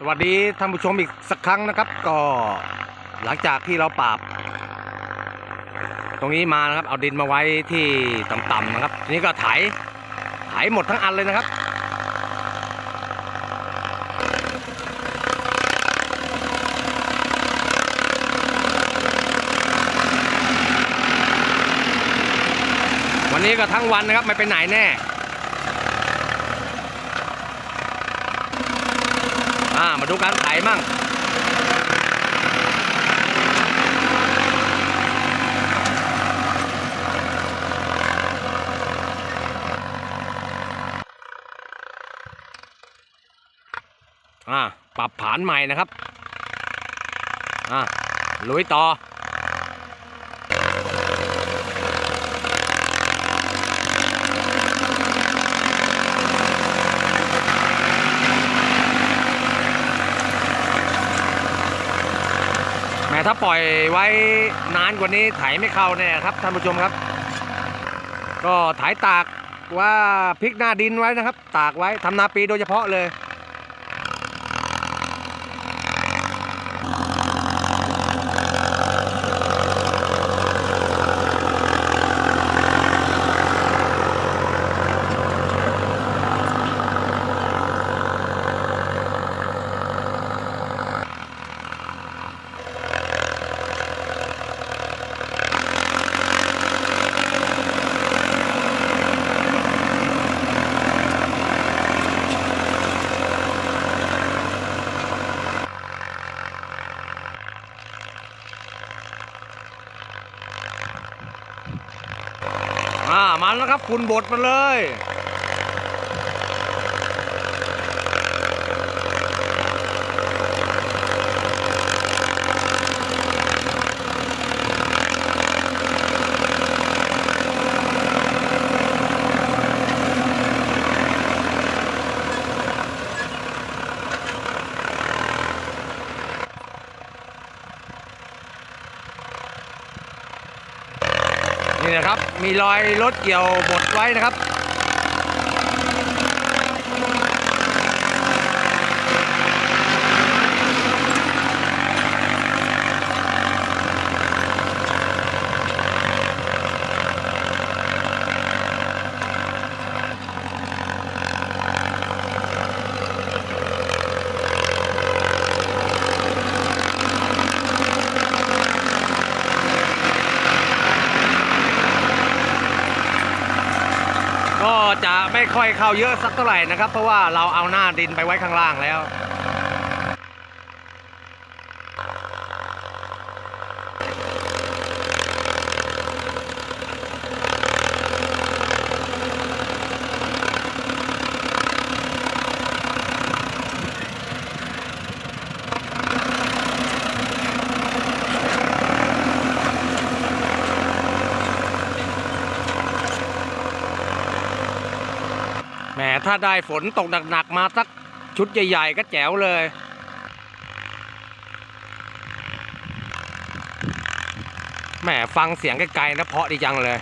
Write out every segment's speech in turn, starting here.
สวัสดีท่านผู้ชมอีกสักครั้งนะครับ ก็หลังจากที่เราปราบ ตรงนี้มานะครับ เอาดินมาไว้ที่ต่ำๆนะครับทีนี้ก็ไถไถหมดทั้งอันเลยนะครับวันนี้ก็ทั้งวันนะครับไม่ไปไหนแน่ อ่า มาดูการไถมั่งอ่าปรับผานใหม่นะครับอ่าลุยต่อ ถ้าปล่อยไว้นานกว่านี้ไถไม่เข้าแน่ครับท่านผู้ชมครับ ก็ไถตากว่าพริกหน้าดินไว้นะครับ ตากไว้ทำนาปีโดยเฉพาะเลย มาแล้วครับคุณบดมาเลย นี่นะครับ มีรอยรถเกี่ยวบดไว้นะครับ ก็ จะไม่ค่อยเข้าเยอะสักเท่าไหร่นะครับ เพราะว่าเราเอาหน้าดินไปไว้ข้างล่างแล้ว ถ้าได้ฝนตกหนักๆมาสักชุดใหญ่ๆก็แจ๋วเลยแหมฟังเสียงไกลๆนะเพาะดีจังเลย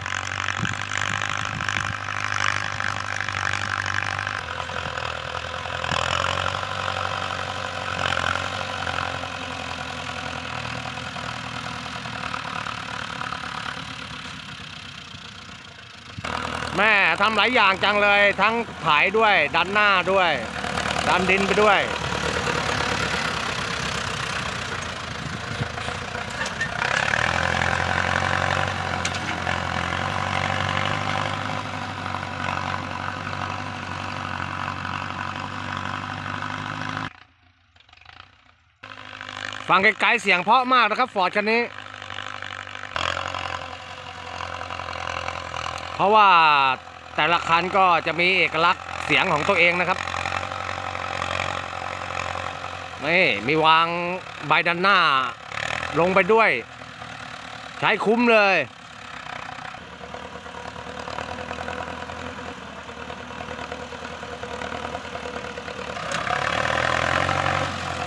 แม่ทำหลายอย่างจังเลย ทั้งผายด้วย ดันหน้าด้วย ดันดินไปด้วย ฟังไกลๆเสียงเพาะมากนะครับฟอร์ดคันนี้ เพ ราะว่าแต่ละคันก็จะมีเอกลักษณ์เสียงของตัวเองนะครับนี่มีวางใบดันหน้า ลงไปด้วย ใช้คุ้มเลย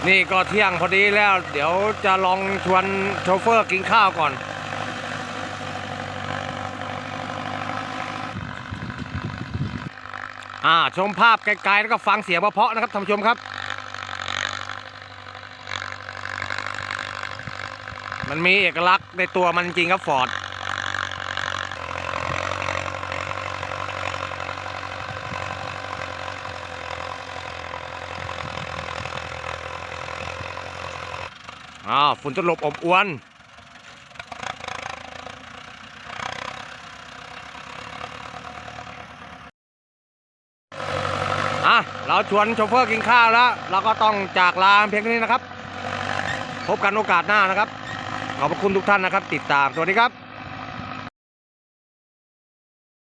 นี่ก็เที่ยงพอดีแล้ว เดี๋ยวจะลองชวนโชเฟอร์กินข้าวก่อน อ่าชมภาพไกลๆแล้วก็ฟังเสียงเพาะๆนะครับท่านผู้ชมครับ มันมีเอกลักษณ์ในตัวมันจริงครับฟอร์ดอ่าฝุ่นตลบอบอวน เราชวนโชเฟอร์กินข้าวแล้ว เราก็ต้องจากลาเพียงเท่านี้นะครับ พบกันโอกาสหน้านะครับ ขอบพระคุณทุกท่านนะครับ ติดตาม สวัสดีครับ